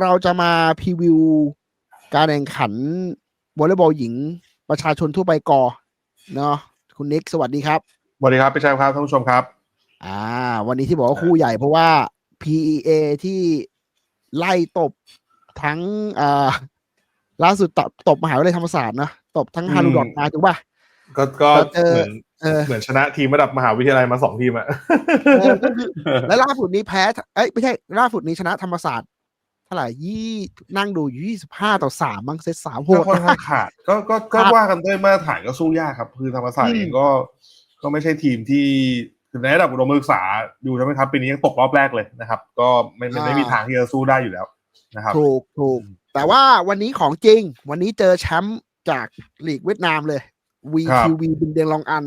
เราจะมาพรีวิวการแข่งขันวอลเลย์บอลหญิง ประชาชนทั่วไปกอเนาะคุณนิกสวัสดีครับสวัสดีครับพี่แชมป์ครับท่านผู้ชมครับ อ่า วันนี้ที่บอกว่าคู่ใหญ่เพราะว่า PEA ที่ไล่ตบทั้งอ่าล่าสุดตบตบมหาวิทยาลัยธรรมศาสตร์นะตบทั้งอืมฮารุดอทมาถูกป่ะก็ก็เราเจอเหมือนเออเหมือนชนะทีมระดับมหาวิทยาลัยมาสองทีมอะเออก็คือแล้วล่าสุดนี้แพ้ เอ้ยไม่ใช่ล่าสุดนี้ชนะธรรมศาสตร์เท่าไหร่ยี่นั่งดูอยู่ยี่สิบห้าต่อสามบ้างเซตสามโหก็ดค่อนข้างมากขาดก็ก็ก็ขาดว่ากันด้วยมาตรฐานก็สู้ยากครับ คือธรรมศาสตร์อืมเองก็ก็ไม่ใช่ทีมที่คือในระดับอุดมศึกษาอยู่ใช่ไหมครับปีนี้ยังตกรอบแรกเลยนะครับ ก็ไม่ไม่ไม่มีทางที่จะสู้ได้อยู่แล้วนะครับถูกถูกแต่ว่าวันนี้ของจริง วันนี้เจอแชมป์จากลีกเวียดนามเลย VTV บินเดียงลองอัน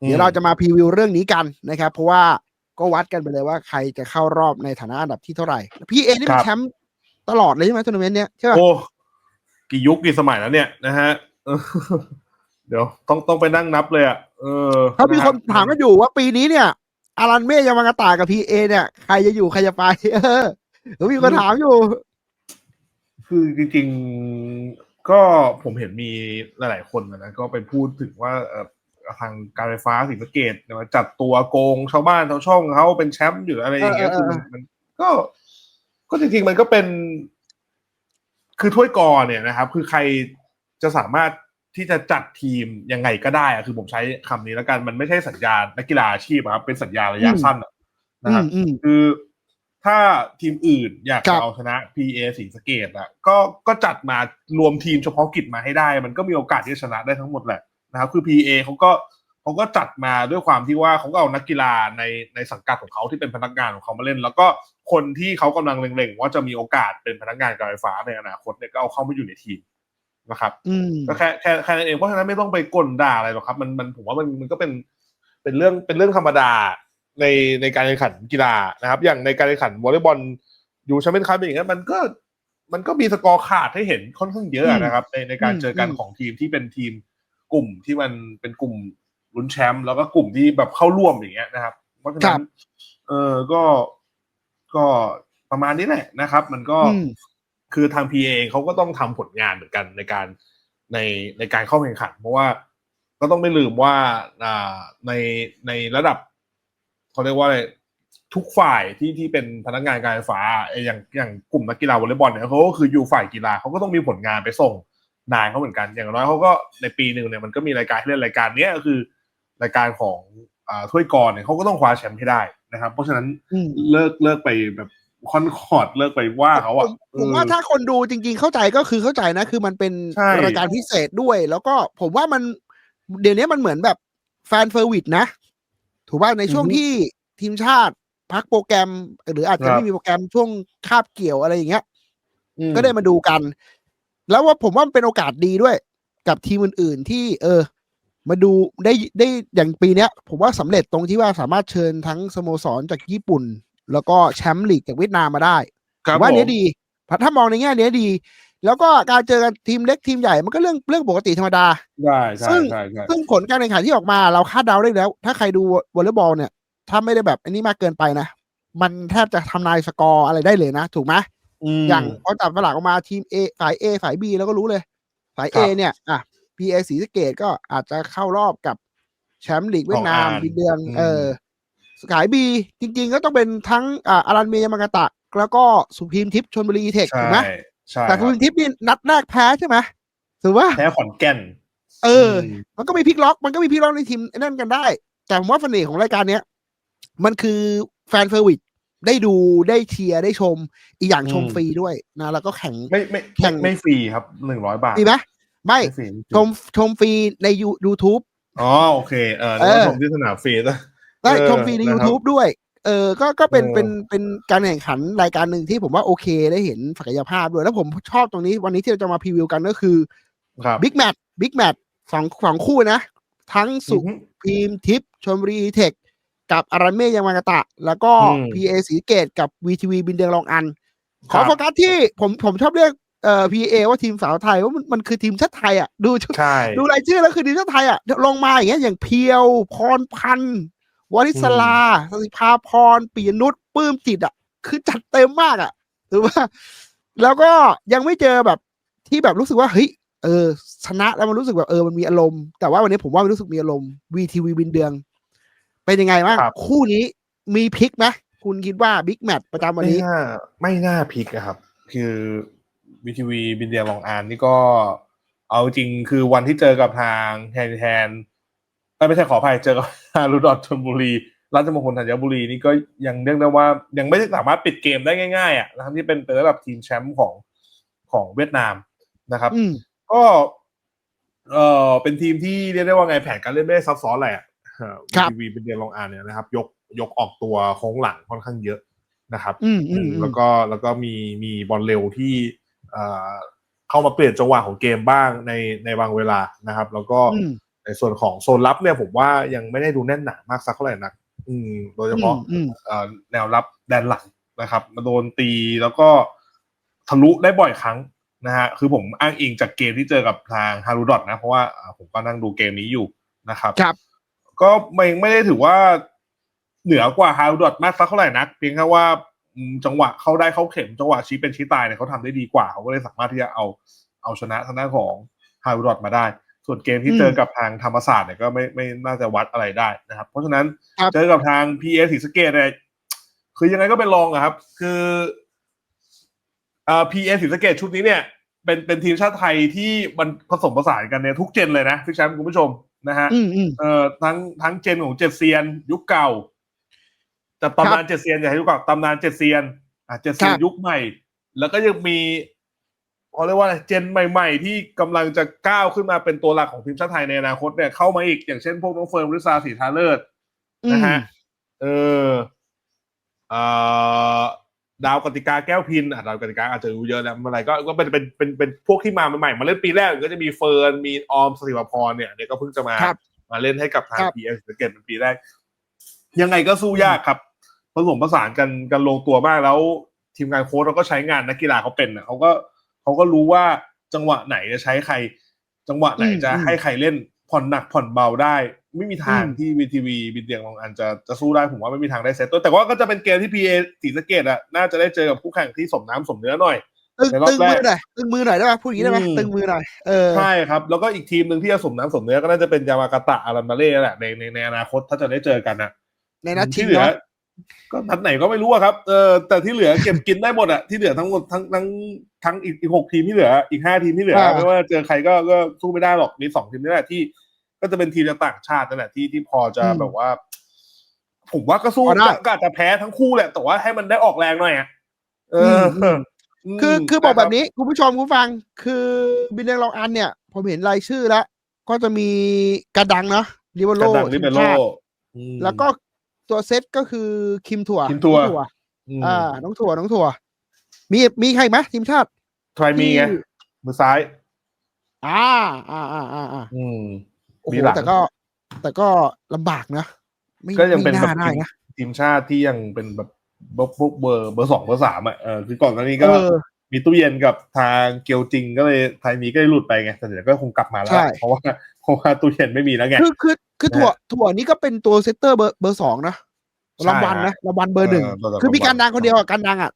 เดี๋ยวเราจะมาพรีวิวเรื่องนี้กันนะครับ เพราะว่าก็วัดกันไปเลยว่าใครจะเข้ารอบในฐานะอันดับที่เท่าไหร่ พี่เอนี่เป็นแชมป์ ตลอดเลยใช่ไหมทัวร์นาเมนต์เนี้ยใช่ป่ะโอ้กี่ยุคกี่สมัยแล้วเนี่ยนะฮะเออเดี๋ยวต้องต้องไปนั่งนับเลยอะเออเขามีคนะรับถามกันอยู่ว่าปีนี้เนี่ยอารันเม่ยามากาตากับพีเอเนี่ยใครจะอยู่ใครจะไปเออเออมีคนถามอยู่ คือจริงๆก็ผมเห็นมีหลาย ๆ คนนะก็ไปพูดถึงว่าเอ่อทางการไฟฟ้าสีสะเกดเนี่ยมาจัดตัวโกงชาวบ้านชาวช่องเขาเป็นแชมป์อยู่อะไรอย่างเงี้ยเอคืออเออมันมันก็ ก็จริงๆมันก็เป็น คือถ้วยกอเนี่ยนะครับ คือใครจะสามารถที่จะจัดทีมยังไงก็ได้อะคือผมใช้คำนี้แล้วกันมันไม่ใช่สัญญานักกีฬาอาชีพอะครับ เป็นสัญญาระยะสั้นอะนะอืครับมอืมคือถ้าทีมอื่นอยากครัจะบเอาชนะ PA สีสะเกตอะก็ก็จัดมารวมทีมเฉพาะกิจมาให้ได้ มันก็มีโอกาสที่จะชนะได้ทั้งหมดแหละนะครับ คือ PA เขาก็ เขาก็จัดมาด้วยความที่ว่าเขาก็เอานักกีฬาในในสังกัดของเขาที่เป็นพนักงานของเขามาเล่น แล้วก็คนที่เขากำลังเล็งๆว่าจะมีโอกาสเป็นพนักงานการไฟฟ้าในอนาคตเนี่ยก็เอาเข้ามาอยู่ในทีมนะครับอืมก็แค่แค่แค่นั้นเองเพราะฉะนั้นไม่ต้องไปกลด่าอะไรหรอกครับมันมันผมว่ามันมันก็เป็นเป็นเรื่องเป็นเรื่องธรรมดาในในการแข่งขันกีฬานะครับ อย่างในการแข่งขันวอลเลย์บอลยูแชมเปี้ยนคัพอย่างเงี้ยมันก็มันก็มีสกอร์ขาดให้เห็นค่อนข้างเยอะนะครับ ในในการอืมเจอกันอืมของทีมที่เป็นทีมกลุ่มที่มันเป็นกลุ่ม ลุ้นแชมป์แล้วก็กลุ่มที่แบบเข้าร่วมอย่างเงี้ยนะครับ เพราะฉะนั้นเออก็ก็ประมาณนี้แหละนะครับ มันก็อืม คือทาง PA เองเขาก็ต้องทำผลงานเหมือนกันในการในในการเข้าแข่งขัน เพราะว่าก็ต้องไม่ลืมว่าอ่าในในระดับเขาเรียกว่าอะไรทุกฝ่ายที่ที่เป็นพนักงานการไฟฟ้าไอ้อย่างอย่างกลุ่มนักกีฬาวอลเลย์บอลเนี่ยเขาก็คืออยู่ฝ่ายกีฬาเขาก็ต้องมีผลงานไปส่งนายเขาเหมือนกัน อย่างน้อยเขาก็ในปีหนึ่งเนี่ยมันก็มีรายการให้เล่นรายการเนี้ยก็คือ รายการของอ่าถ้วยกรเนี่ยเขาก็ต้องคว้าแชมป์ให้ได้นะครับ เพราะฉะนั้นอืมเลิกเลิกไปแบบคอนคอร์ดเลิกไปว่าเขาผอะมผมว่าถ้าคนดูจริง ๆ เข้าใจก็คือเข้าใจนะ คือมันเป็นใช่รายการพิเศษด้วย แล้วก็ผมว่ามันเดี๋ยวนี้มันเหมือนแบบแฟนเฟอร์วิดนะ ถูกป่ะในช่วงที่ทีมชาติพักโปรแกรม หรืออาจจะไม่มีโปรแกรมช่วงคาบเกี่ยวอะไรอย่างเงี้ยอืมก็ได้มาดูกัน แล้วว่าผมว่ามันเป็นโอกาสดีด้วย กับทีมอื่น ๆ ที่ เออ มาดูได้ได้อย่างปีเนี้ย ผมว่าสำเร็จตรงที่ว่าสามารถเชิญทั้งสโมสรจากญี่ปุ่น แล้วก็แชมป์ลีกจากเวียดนามมาได้ครับผมว่าอันเนี้ยผมดีถ้ามองในแง่เนี้ยดี แล้วก็การเจอกันทีมเล็กทีมใหญ่มันก็เรื่องเรื่องปกติธรรมดาได้ใช่ซึ่งใช่ใช่ซึ่งผลการแข่งขันที่ออกมาเราคาดเดาได้แล้ว ถ้าใครดูวอลเลย์บอลเนี่ย ถ้าไม่ได้แบบอันนี้มากเกินไปนะ มันแทบจะทำนายสกอร์อะไรได้เลยนะ ถูกไหมมอย่างพอจับสลากออกมาทีม A ฝ่าย A ฝ่าย B แล้วก็รู้เลยฝ่ายครั A บเนี่ยอะ PA ศรีสะเกดก็อาจจะเข้ารอบกับแชมป์ลีกเวียดนามของอาร์ดินเดือนอืมเออสาย B จริง ๆ ก็ต้องเป็นทั้งอ่าอารันเมยามากาตะ แล้วก็สุพีมทิพย์ชนบุรีเทคใช่ถูกไหมใช่แต่คสุรับพีมทิพย์นี่นัดแรกแพ้ใช่ไหมถือว่าแพ้ขอนแก่น เออ มันก็มีพลิกล็อก มันก็มีพลิกล็อกในทีมนั่นกันได้ แต่ผมว่าเสน่ห์ของรายการเนี้ยมันคือแฟนเฟอร์วิดได้ดูได้เชียร์ได้ชม อีกอย่างชมอืมฟรีด้วยนะ แล้วก็แข่งไม่ไม่แข่งไม่ฟรีครับหนึ่งร้อยบาทดีไหม ไม่ฟรีชมชมฟรีในยูทูบอ๋อโอเคเออเอนึกอว่าชมที่สนามฟรีนะได้เออชมฟรีในนะครับ YouTube ด้วย เออ ก็ ก็เป็นเออเป็น เป็นการแข่งขันรายการหนึ่งที่ผมว่าโอเคได้เห็นศักยภาพด้วย แล้วผมชอบตรงนี้วันนี้ที่เราจะมาพรีวิวกันก็คือครับบิ๊กแมตช์บิ๊กแมตช์สองสองคู่นะ ทั้งสุอือฮึพีมทิพย์ชมบุรีเทค กับอารันเมยามากาตะ แล้วก็อืม PA สีเกตกับ VTV บินเดียงรองอันขครัอบโฟกัสที่ผมผมชอบเรียก เอ่อ PA ว่าทีมสาวไทยว่ามันมันคือทีมชาติไทยอะดูใช่ดูรายชื่อแล้วคือทีมชาติไทยอะลงมาอย่างเงี้ยอย่างเพียวพรพันธ์วริศลาสสิภาพรปียนุชปลื้มจิตอะ คือจัดเต็มมากอะถือว่า แล้วก็ยังไม่เจอแบบที่แบบรู้สึกว่าเฮ้ยเออ ชนะแล้วมันรู้สึกแบบเออมันมีอารมณ์ แต่ว่าวันนี้ผมว่ามันรู้สึกมีอารมณ์วีทีวีบินเดือง เป็นยังไงบ้างครับคู่นี้มีพลิกไหมคุณคิดว่าบิ๊กแมตช์ประจำวันไม่นี้น่าไม่น่าพลิกอะครับ คือ บีทีวีบินเดียลองอานนี่ก็เอาจริงคือวันที่เจอกับทางแทนแทนเอ้ยไม่ใช่ขออภัยเจอกับฮารุดอทชลบุรีราชมงคลธัญบุรีนี่ก็ยังเรียกได้ว่ายังไม่ได้สามารถปิดเกมได้ง่ายๆอะทั้งที่เป็นเป็นระดับทีมแชมป์ของของเวียดนามนะครับอืมก็เออเป็นทีมที่เรียกได้ว่าไงแผนการเล่นไม่ได้ซับซ้อนอะไรอะครับทีวีเป็นเดียลองอานเนี่ยนะครับ ยกยกออกตัวโค้งหลังค่อนข้างเยอะนะครับอืมอืมอืมแล้วก็แล้วก็มีมีบอลเร็วที่ เอ่อเข้ามาเปลี่ยนจังหวะของเกมบ้างในในบางเวลานะครับ แล้วก็อืมในส่วนของโซนรับเนี่ยผมว่ายังไม่ได้ดูแน่นหนามากสักเท่าไหร่นักอืมโดยเฉพาะอืมเอ่อแนวรับแดนหลังนะครับ มาโดนตีแล้วก็ทะลุได้บ่อยครั้งนะฮะคือผมอ้างอิงจากเกมที่เจอกับทางฮารุดอทนะ เพราะว่าอ่าผมก็นั่งดูเกมนี้อยู่นะครับครับ ก็ไม่ไม่ได้ถือว่าเหนือกว่าฮารุดอทมากสักเท่าไหร่นัก เพียงแค่ว่าอืม จังหวะเข้าได้เข้าเข็มจังหวะชี้เป็นชี้ตายเนี่ยเขาทำได้ดีกว่าเขาก็เลยสามารถที่จะเอาเอาชนะทางด้านของฮารุดอทมาได้ ส่วนเกมที่เจอกับทางธรรมศาสตร์เนี่ยก็ไม่ไม่น่าจะวัดอะไรได้นะครับ เพราะฉะนั้นครับเจอกับทางพีเอศรีสะเกดเนี่ยคือยังไงก็เป็นรองอะครับ คืออ่าพีเอศรีสะเกดชุดนี้เนี่ย เป็นเป็นทีมชาติไทยที่มันผสมผสานกันเนี่ยทุกเจนเลยนะพี่แชมป์คุณผู้ชมนะฮะอืมอืมเอ่อทั้งทั้งเจนของเจ็ดเซียน ยุคเก่า แต่ตำนานเจ็ดเซียนอย่าให้ยุคเก่าตำนานเจ็ดเซียนอะเจ็ดเซียนครับยุคใหม่ แล้วก็ยังมีเขาเรียกว่าอะไรเจนใหม่ ๆ ที่กำลังจะก้าวขึ้นมาเป็นตัวหลักของทีมชาติไทยในอนาคตเนี่ยเข้ามาอีกอย่างเช่นพวกน้องเฟิร์มริซาสีทาเลิศนะฮะเออเอ่อดาวกติกาแก้วพินอะดาวกติกาอาจจะรู้เยอะแล้วเมื่อไหรก็ก็เป็นเป็นเป็นเป็นพวกที่มาใหม่ๆมาเล่นปีแรกก็จะมีเฟิร์นมีออมสติวพรเนี่ยเนี่ยก็เพิ่งจะมาครับมาเล่นให้กับทางครับพีเอสเกตเป็นปีแรก ยังไงก็สู้ยากครับ ผสมผสานกันกันลงตัวมากแล้ว ทีมงานโค้ชเราก็ใช้งานนักกีฬาเขาเป็นอะเขาก็เขาก็รู้ว่าจังหวะไหนจะใช้ใคร จังหวะไหนจะอืมให้ใครเล่นผ่อนหนักผ่อนเบาได้ ไม่มีทางอืมที่วีทีวีบินเดียงลองอันจะจะสู้ได้ผมว่าไม่มีทางได้เซตตัวแต่ว่าก็จะเป็นเกมที่พีเอสีสะเกตอะน่าจะได้เจอกับคู่แข่งที่สมน้ำสมเนื้อหน่อยตึงในรอบตึงแรกมือหน่อยตึงมือหน่อยได้ป่ะพูดอย่างนี้ได้ไหมอืมตึงมือหน่อยเออใช่ครับ แล้วก็อีกทีมหนึ่งที่จะสมน้ำสมเนื้อก็น่าจะเป็นยามากาตะอารันมาเล่แหละในในในอนาคตถ้าจะได้เจอกันนะในนัดชิที่งเหลือเนาะ ก็นัดไหนก็ไม่รู้อะครับ เออแต่ที่เหลือเก็บกินได้หมดอะที่เหลือทั้งหมดทั้งทั้งทั้งอีกอีกหกทีมที่เหลือ อีกห้าทีมที่เหลืออ่าไม่ว่าเจอใครก็ก็สู้ไม่ได้หรอกมีสองทีมนี่แหละที่ ก็จะเป็นทีมจากต่างชาตินั่นแหละที่ที่พอจะแบบว่า ผมว่าก็สู้พอได้ก็อาจจะแพ้ทั้งคู่แหละ แต่ว่าให้มันได้ออกแรงหน่อยอะเอออมคือคือบอกแบบะนี้ คุณผู้ชมคุณฟัง คือบินเดงลองอันเนี่ย ผมเห็นรายชื่อแล้ว ก็จะมีกระดังเนาะลิเวอคโลรับกระดังลิเบโรทีมชาติแล้วก็ ตัวเซตก็คือคิมถั่วคิมถั่วน้องอ่า น้องถั่วน้องถั่ว มีมีใครไหมทีมชาติทรายมีไงที่มือซ้าย อ่า อ่าอ่าอ่าอ่าอืมโอ้โหมีหลังแต่ก็ แต่ก็ลำบากนะไม่ก็ยังเป็นไม่แบบน่าได้ทีมนะทีมชาติที่ยังเป็นแบบเบอร์พวกเบอร์เบอร์สองเบอร์สามอะเออคือก่อนหน้านี้ก็เออมีตู้เย็นกับทางเกียวจริงก็เลยไทยมีก็เลยหลุดไปไงแต่เดี๋ยวก็คงกลับมาแล้วใช่เพราะว่า เพราะว่าตู้เย็นไม่มีแล้วไงคือคือคือนะถั่วถั่วนี่ก็เป็นตัวเซตเตอร์เบอร์เบอร์สองนะใช่รางวัลนะรางวัลเบอร์หนึ่งเออตัวต่อคือมีการรางวัลดังคนเดียวอะการดังอะ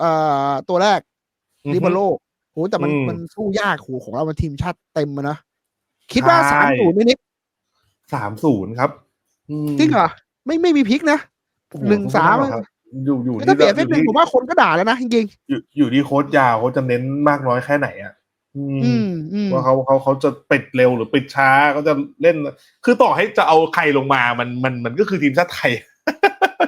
เอ่อตัวแรกอือฮึลิเบโรโหแต่มันอืมมันสู้ยากโหของเรามันทีมชาติเต็มอะนะ คิดว่าใช่สามศูนย์นิดสามศูนย์ครับอืมๆจริงเหรอไม่ไม่มีพลิกนะโอ้โหนึ่งสามครับอยู่อยู่ถ้าที่เปลี่ยนเฟซหนึ่งผมว่าคนก็ด่าแล้วนะจริงอยู่อยู่ที่โค้ชยาวเขาจะเน้นมากน้อยแค่ไหนอะอืมๆอืมอืม ว่าเขาเขาเขาจะปิดเร็วหรือปิดช้าเขาจะเล่น คือต่อให้จะเอาใครลงมามันมันมันก็คือทีมชาติไทย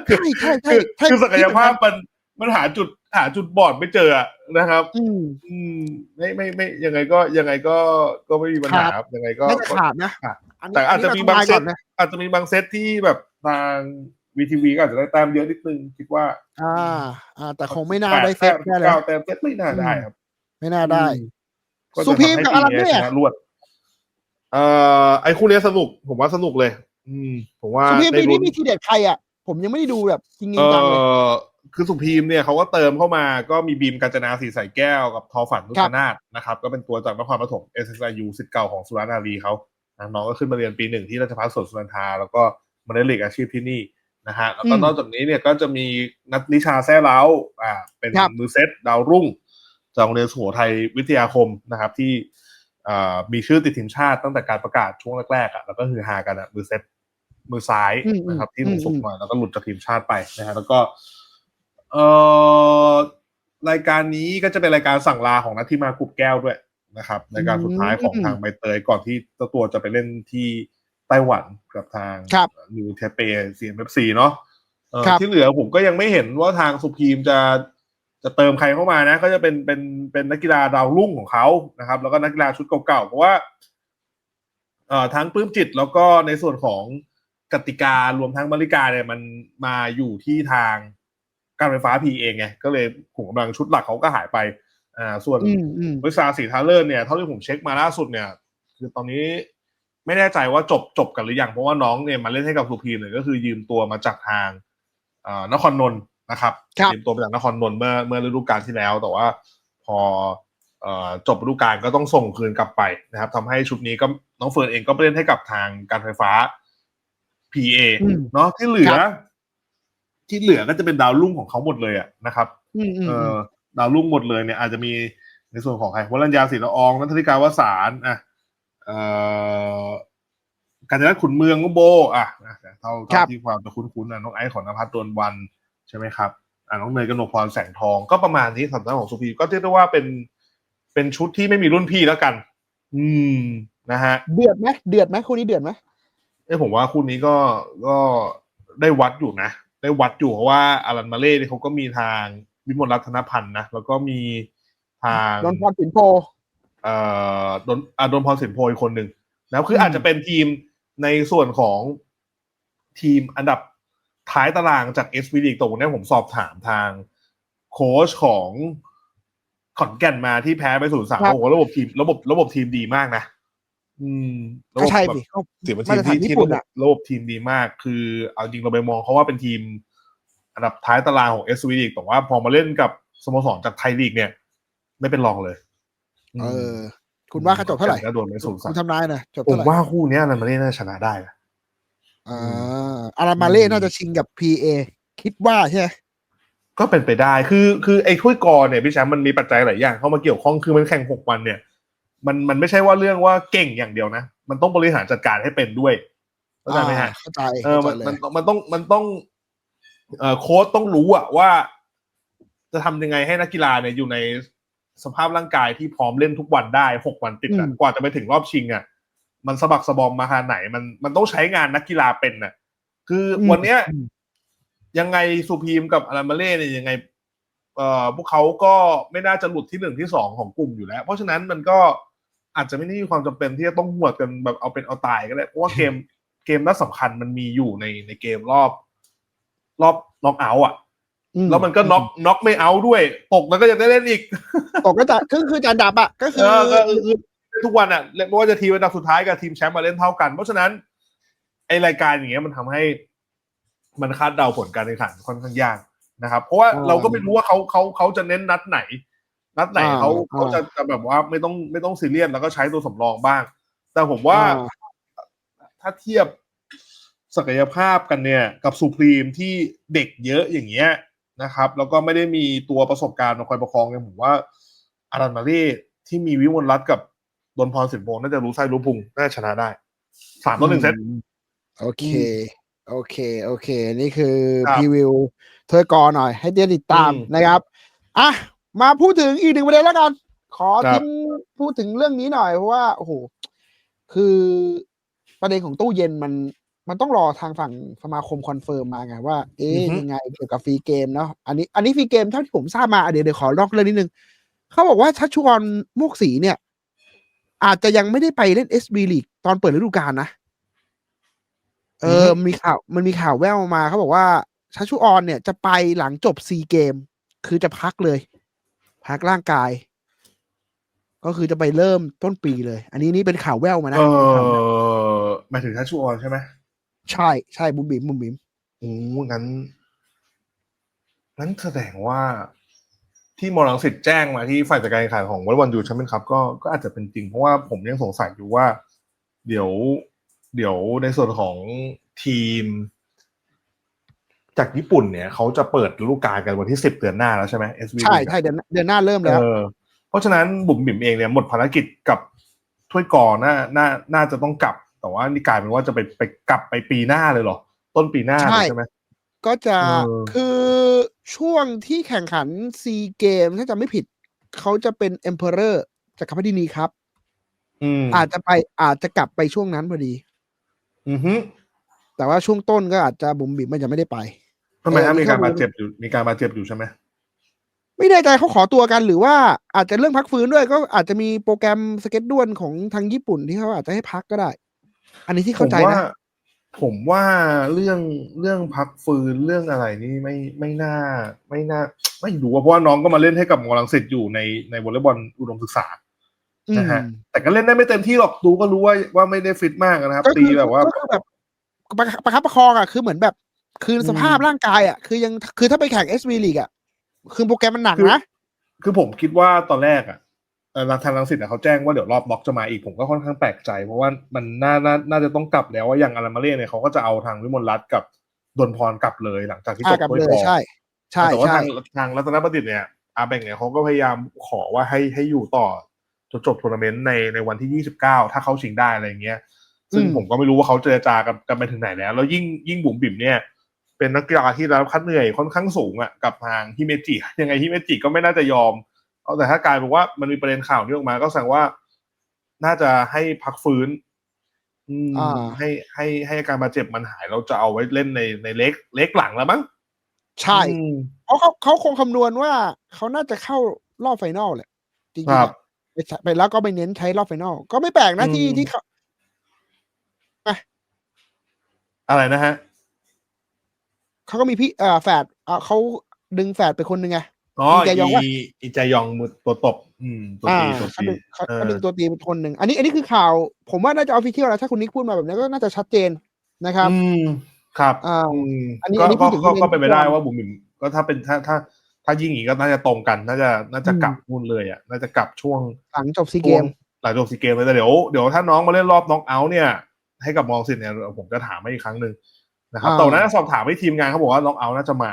ใช่ใช่ใช่คือใช่คือศักยภาพมันมันหาจุดหาจุดบอดไม่เจออะนะครับอืมอืมไม่ไม่ไม่ยังไงก็ยังไงก็ก็ไม่มีปัญหาขาดครับยังไงก็น่าจะขาดนะขาดนนี้แต่อาจจะนมีนี้บางเรเซทำลยก่ตอนนะอาจจะมีบางเซตที่แบบทางวีทีวีก็อาจจะได้แต้มเยอะนิดนึงคิดว่า อ่า อ่า แต่คงไม่น่าแปได้เซตแต้มแน่เลยเก้าแต้มเซตไม่น่าได้ครับ ไม่น่าได้อืมก็จะ สุพีมทำให้กับอารัมเน่ชนะรวดเอ่อไอ้คู่เนี้ยสนุก ผมว่าสนุกเลย อืม ผมว่าสุพีมได้ปีนี้ลุ้นมีทีเด็ดใครอะ ผมยังไม่ได้ดูแบบจริงเอๆจังเลยอคือสุพีมเนี่ยเขาก็เติมเข้ามาก็มีบีมกาญจนาสีใสแก้วกับทอฝันนุชนาธนะครับ ก็เป็นตัวจากนครปฐม SSIU สิทธิ์เก่าของสุรานารีเขานะน้องก็ขึ้นมาเรียนปีหนึ่งที่ราชภัฏสวนสุนันทา แล้วก็มาได้เลีกอาชีพที่นี่นะฮะแล้วก็อืมนอกจากนี้เนี่ยก็จะมีนัทนิชาแซ่เล้าอ่าเป็นครับมือเซตดาวรุ่ง จากโรงเรียนสุโขทัยวิทยาคมนะครับที่เอ่อมีชื่อติดทีมชาติตั้งแต่การประกาศช่วงแรกๆอะแล้วก็คือฮากันอะมือเซตมือซ้ายอืมนะครับที่อืถูมกส่งอืมมาแล้วก็หลุดจากทีมชาติไปนะฮะแล้วก็เอ่อรายการนี้ก็จะเป็นรายการสั่งลาของนัทที่มากุบแก้วด้วยนะครับในการสุดท้ายของทางใบเตยก่อนที่เจ้าตัวจะไปเล่นที่ไต้หวันกับทางครับนิวเทเปซีเอฟซีเนาะเอ่อครับที่เหลือผมก็ยังไม่เห็นว่าทางสุพีมจะ จะเติมใครเข้ามานะ ก็จะเป็นเป็นเป็นนักกีฬาดาวรุ่งของเขานะครับ แล้วก็นักกีฬาชุดเก่าๆเพราะว่าเอ่อทั้งปลื้มจิตแล้วก็ในส่วนของกติการวมทั้งบริการเนี่ยมันมาอยู่ที่ทางการไฟฟ้าพีเองไงก็เลยขุมกำลังชุดหลักเขาก็หายไปอ่าส่วนอืมอืมวิชาสีทาเลอร์เนี่ยเท่าที่ผมเช็คมาล่าสุดเนี่ย คือตอนนี้ไม่แน่ใจว่าจบจบกันหรือยังเพราะว่าน้องเนี่ยมาเล่นให้กับสุพีมเนี่ยก็คือยืมตัวมาจากทางอ่านครนนท์ นะครับครับยืมตัวมาจากนครนนท์เมื่อเมื่อฤดูกาลที่แล้ว แต่ว่าพอเอ่อจบฤดูกาลก็ต้องส่งคืนกลับไปนะครับทำให้ชุดนี้ก็น้องเฟิร์นเองก็ไปเล่นให้กับทางการไฟฟ้า PA อืมเนาะที่เหลือครับที่เหลือก็จะเป็นดาวรุ่งของเขาหมดเลยอะนะครับอืมอืมเออือมดาวรุ่งหมดเลยเนี่ยอาจจะมีในส่วนของใครวรัญญาศิลาอองนัทธิกาวสารอะเอ่อการจนาขุนเมืองก็โบอะนะเท่าครัเท่าบที่ความจะคุ้นๆนะน้องไอซ์ของนภัสดวนวัน ใช่ไหมครับอะน้องเนยกนกพรแสงทองก็ประมาณนี้สำหรับของสุพีก็เรียกได้ว่าเป็นเป็นชุดที่ไม่มีรุ่นพี่แล้วกัน อืมนะฮะ เดือดไหมเดือดไหมคู่นี้เดือดไหมเอ้ยผมว่าคู่นี้ก็ก็ได้วัดอยู่นะ ได้วัดอยู่เพราะว่าอารันมาเล่เนี่ยเขาก็มีทางวิมลรัตนพันธ์นะแล้วก็มีทางนนทพรสินโพเอ่อดนอาดนพรสินโพอีกคนหนึ่งแล้วคือมอาจจะเป็นทีมในส่วนของทีมอันดับ ท้ายตารางจากเอสวีดีตรงนี้ผมสอบถามทางโค้ชของขอนแก่นมาที่แพ้ไปศูนย์สามโอ้โหระบบทีมระบบระบบทีมดีมากนะ อืมระก็บบใช่แบบสิเขาถือเป็นทีมามตรฐานที่ญี่ที่ปุ่นระบบอะระบบทีมดีมาก คือเอาจริงเราไปมองเขาว่าเป็นทีม อันดับท้ายตารางของเอสวีลีกแต่ว่าพอมาเล่นกับสโมสรจากไทยลีกเนี่ย ไม่เป็นรองเลย เออ คุณว่าเขาจบเท่าไหร่ก็โดนไปศูนย์คุสามณทำนายหนะจบผเท่ามไหร่ว่าคู่เนี้ยอารันมาเล่น่าชนะได้นะ อ่าอารามาเล่อืมน่าจะชิงกับ PA คิดว่าใช่ไหมก็เป็นไปได้คือคือไอ้ถ้วยกอเนี่ยพี่แชมป์มันมีปัจจัยหลายอย่างเข้ามาเกี่ยวข้องคือมันแข่งหกวันเนี่ย มันมันไม่ใช่ว่าเรื่องว่าเก่งอย่างเดียวนะ มันต้องบริหารจัดการให้เป็นด้วยเข้าใจไหมฮะอ่าเข้าใจเออเข้ามันใจเลมันยมันต้องมันต้อง เอ่อโค้ชต้องรู้อะว่า จะทำยังไงให้นักกีฬาเนี่ยอยู่ในสภาพร่างกายที่พร้อมเล่นทุกวันได้หกวันติดอะอืมกว่าจะไปถึงรอบชิงอะ มันสะบักสะบอมมาขนาดไหนมันมันต้องใช้งานนักกีฬาเป็นน่ะ คือวันเนี้ยอืมยังไงสุพีมกับอารามาเล่เนี่ยยังไงเอ่อพวกเขาก็ไม่น่าจะหลุดที่หนึ่งที่สองของกลุ่มอยู่แล้ว เพราะฉะนั้นมันก็อาจจะไม่ได้มีความจำเป็นที่จะต้องหวดกันแบบเอาเป็นเอาตายก็ได้เพราะว่าเกมเกมนัดสำคัญมันมีอยู่ในในเกมรอบ รอบน็อกเอาท์อะอืแล้วมันก็น็อกน็อกไม่เอาท์ด้วย ตกแล้วก็ยังได้เล่นอีก ตกก็จะก็คือจานดับอะก็คืเอออก็คือคือ ทุกวันอะไม่ว่าจะทีมอันดับสุดท้ายกับทีมแชมป์มาเล่นเท่ากัน เพราะฉะนั้นไอรายการอย่างเงี้ยมันทำให้มันคาดเดาผลการแข่งขันค่อนข้างยากนะครับ เพราะว่าเราก็ไม่รู้ว่าเขาเขาเขาจะเน้นนัดไหน นัดไหนเขาเขาจะจะแบบว่าไม่ต้องไม่ต้องซีเรียสแล้วก็ใช้ตัวสำรองบ้าง แต่ผมว่าอ่าถ้าเทียบศักยภาพกันเนี่ย กับสุพรีมที่เด็กเยอะอย่างเงี้ยนะครับ แล้วก็ไม่ได้มีตัวประสบการณ์มาคอยประคองเนี่ยผมว่าอารันมาเร่ที่มีวิมลรัตน์กับ ดนพรสินโพงน่าจะรู้ไส้รู้พุงน่าจะชนะได้สามต่อหนึ่งเซตโอเค โอเค โอเค นี่คือครับพรีวิวเทอร์กอหน่อย ให้เดียติดตามอืมนะครับอะมาพูดถึงอีกหนึ่งประเด็นแล้วกัน ขอครับทิ้งพูดถึงเรื่องนี้หน่อยเพราะว่าโอ้โหคือประเด็นของตู้เย็นมันมันต้องรอทางฝั่งสมาคมคอนเฟิร์มมาไงว่า เอ๊ะยังไงเกี่ยวกับฟรีเกมเนาะอันนี้อันนี้ฟรีเกมเท่าที่ผมทราบมาอะเดี๋ยวเดี๋ยวขอลอกเรื่องนิดนึงเขาบอกว่าชัชชวนมวกศรีเนี่ย อาจจะยังไม่ได้ไปเล่น SB League ตอนเปิดฤดูกาลนะ เออ มีข่าว มันมีข่าวแว่วมาเขาบอกว่าชัชชุออนเนี่ยจะไปหลังจบซีเกม คือจะพักเลย พักร่างกาย ก็คือจะไปเริ่มต้นปีเลย อันนี้นี่เป็นข่าวแว่วมานะ เอเป็นข่าวแว่วอหมายถึงทัชชูออนใช่ไหมใช่ใช่บุมบิมบุมบิมโอ้งั้นงั้นแสดงว่า ที่มอลังสิตแจ้งมาที่ฝ่ายจัดการแข่งขันของวอลเลย์บอลยูแชมเปี้ยนคัพก็ก็อาจจะเป็นจริง เพราะว่าผมยังสงสัยอยู่ว่า เดี๋ยว เดี๋ยวในส่วนของทีม จากญี่ปุ่นเนี่ย เขาจะเปิดฤดูกาลกันวันที่สิบเดือนหน้าแล้วใช่ไหม SV ใช่ใช่เดือนเดือนหน้าเริ่มแล้วเออเพราะฉะนั้นบุ๋มบิ๋มเองเนี่ยหมดภารกิจกับถ้วยกอน่าน่าน่าจะต้องกลับ แต่ว่านี่กลายเป็นว่าจะไปไปกลับไปปีหน้าเลยเหรอ ต้นปีหน้าเลยใช่ไหมก็จะเออคือ ช่วงที่แข่งขันซีเกมถ้าจะไม่ผิด เขาจะเป็นเอ็มเพอเรอร์จากรพรรดินีครับอืมอาจจะไปอาจจะกลับไปช่วงนั้นพอดี อือฮึแต่ว่าช่วงต้นก็อาจจะบุ๋มบิ๋มมันจะไม่ได้ไปทำไมเออฮะมีมีการข้อมูลบาดเจ็บอยู่มีการบาดเจ็บอยู่ใช่ไหมไม่แน่ใจเขาขอตัวกันหรือว่าอาจจะเรื่องพักฟื้นด้วย ก็อาจจะมีโปรแกรมสเก็ตด้วนของทางญี่ปุ่นที่เขาอาจจะให้พักก็ได้ อันนี้ที่ผเข้ามใจว่านะ ผมว่าเรื่องเรื่องพักฟื้นเรื่องอะไรนี่ไม่ไม่น่า ไม่น่า ไม่รู้ว่าเพราะว่าน้องก็มาเล่นให้กับมอลังสิตอยู่ในในวอลเลย์บอลอุดมศึกษานะฮะอืมแต่ก็เล่นได้ไม่เต็มที่หรอกดูก็รู้ว่าว่าไม่ได้ฟิตมากนะครับก็ตีคือแบบว่าก็คือแบบประคับประคับประคองอะคือเหมือนแบบ คืนสภาพอืมร่างกายอะคือยังคือถ้าไปแข่งเอสวีลีกอะคือโปรแกรมมันหนักคือนะคือผมคิดว่าตอนแรกอะ เอ่อทางลังสิตอะเขาแจ้งว่าเดี๋ยวรอบน็อกจะมาอีกผมก็ค่อนข้างแปลกใจ เพราะว่ามันน่าน่าน่าจะต้องกลับแล้วว่าอย่างอารามาเล่เนี่ยเขาก็จะเอาทางวิมลรัตน์กับดนพรกลับเลยหลังจากที่จอ่าบกับถ้วยเลทยองใช่ ใช่แต่ว่าใช่ทางทางรัตนประดิษฐ์เนี่ยอาแบงเนี่ยเขาก็พยายามขอว่าให้ให้อยู่ต่อจนจบทัวร์นาเมนต์ในในวันที่29ถ้าเขาชิงได้อะไรอย่างเงี้ย ซึ่งผมก็ไม่รู้ว่าเขาเจรจากันกันไปถึงไหนแล้ว แล้วยิ่งยิ่งบุ๋มบิ๋มเนี่ยเป็นนักกีฬาที่ได้รับคัดเหนื่อยค่อนข้างสูงอะกับทางฮิเมจิยังไงฮิเมจิก็ไม่น่าจะยอมเอา แต่ถ้ากลายเป็นว่ามันมีประเด็นข่าวนี้ออกมา ก็แสดงว่าน่าจะให้พักฟื้นอืมอ่าให้ให้ให้อาการบาดเจ็บมันหายเราจะเอาไว้เล่นในในเล็กเล็กหลังแล้วมั้งใช่อืมเพราะเขาเขาคงคำนวณว่าเขาน่าจะเข้ารอบไฟนอลแหละจริงๆครัอะบไปใช้ไปแล้วก็ไปเน้นใช้รอบไฟนอลก็ไม่แปลกนะที่อืมที่เขาอะไรนะฮะเขาก็มีพี่เอ่อแฝดเอ่อเขาดึงแฝดไปคนหนึ่งไง อ๋ออีแจยองวะอีอีแจยองมือตัวตบ อืมตัวอ่าตีตัวเขาตีดึงเขาเออเขาดึงตัวตีเป็นคนหนึ่งอันนี้อันนี้คือข่าว ผมว่าน่าจะออฟฟิเชียลแล้วถ้าคุณนิกพูดมาแบบนี้ก็น่าจะชัดเจนนะครับอืมครับอ่าอืมอันนี้ก็อันนี้พูก็ดถึงก็ที่ก็เป็นไปได้เน้นว่าบุ๋มบิ๋มก็ถ้าเป็นถ้าถ้าถ้ายิ่งอย่างนี้ก็น่าจะตรงกัน น่าจะน่าจะกลับนู่นเลยอะน่าจะกลับช่วงหลังจบซีเกช่วงมหลังจบซีเกมเลยแต่เดี๋ยวเดี๋ยวถ้าน้องมาเล่นรอบน็อกเอาท์เนี่ย ให้กับมองสิทธิ์เนี่ยผมจะถามให้อีกครั้งหนึ่งนะครับอ่าแต่วันนั้นสอบถามให้ทีมงานเขาบอกว่าน็อกเอาท์น่าจะมา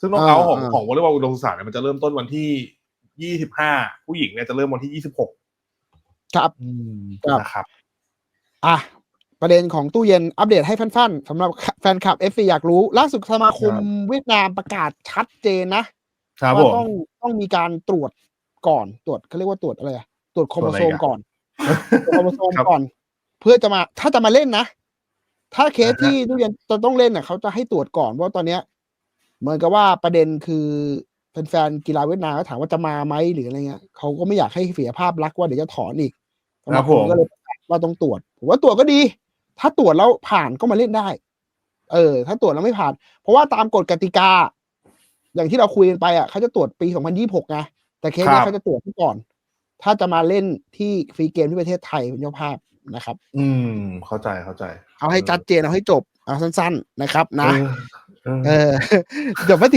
ซึ่งน็อกเอาท์ของอ่าของวอลเลย์บอลอุดมศึกษาเนี่ยมันจะเริ่มต้นวันที่ยี่สิบห้าผู้หญิงเนี่ยจะเริ่มวันที่ยี่สิบหกครับครับนะครับ อะประเด็นของตู้เย็นอัปเดตให้สั้นๆสำหรับแฟนคลับเอฟซีอยากรู้ ล่าสุดสมาคมครับเวียดนามประกาศชัดเจนนะครับผว่ามต้องต้องมีการตรวจก่อนตรวจเขาเรียกว่าตรวจอะไรอะตรวจโครโมโซมตรวจอะไรอีกอะก่อนตรวจโครโมโซมครับก่อน เพื่อจะมา ถ้าจะมาเล่นนะ ถ้าเคสอ่าฮะที่ตู้เย็นจะต้องเล่นน่ะเขาจะให้ตรวจก่อนเพราะว่าตอนเนี้ย เหมือนกับว่าประเด็นคือแฟนๆกีฬาเวียดนามก็ถามว่าจะมาไหมหรืออะไรเงี้ยเขาก็ไม่อยากให้เสียภาพลักษณ์ว่าเดี๋ยวจะถอนอีกสครัมาบคผมมก็เลยประกาศว่าต้องตรวจผมว่าตรวจก็ดี ถ้าตรวจแล้วผ่านก็มาเล่นได้ เออ ถ้าตรวจแล้วไม่ผ่าน เพราะว่าตามกฎกติกา อย่างที่เราคุยกันไปอะเขาจะตรวจปี 2026ไงแต่เคสเนี้ยเขาจะตรวจที่ก่อน ถ้าจะมาเล่นที่ฟรีเกมที่ประเทศไทยเป็นเจ้าภาพนะครับ อืม เข้าใจเข้าใจ เอาให้ชัดเจนเอาให้จบเอาสั้น ๆ นะครับ นะ เออเดี๋ยวพอที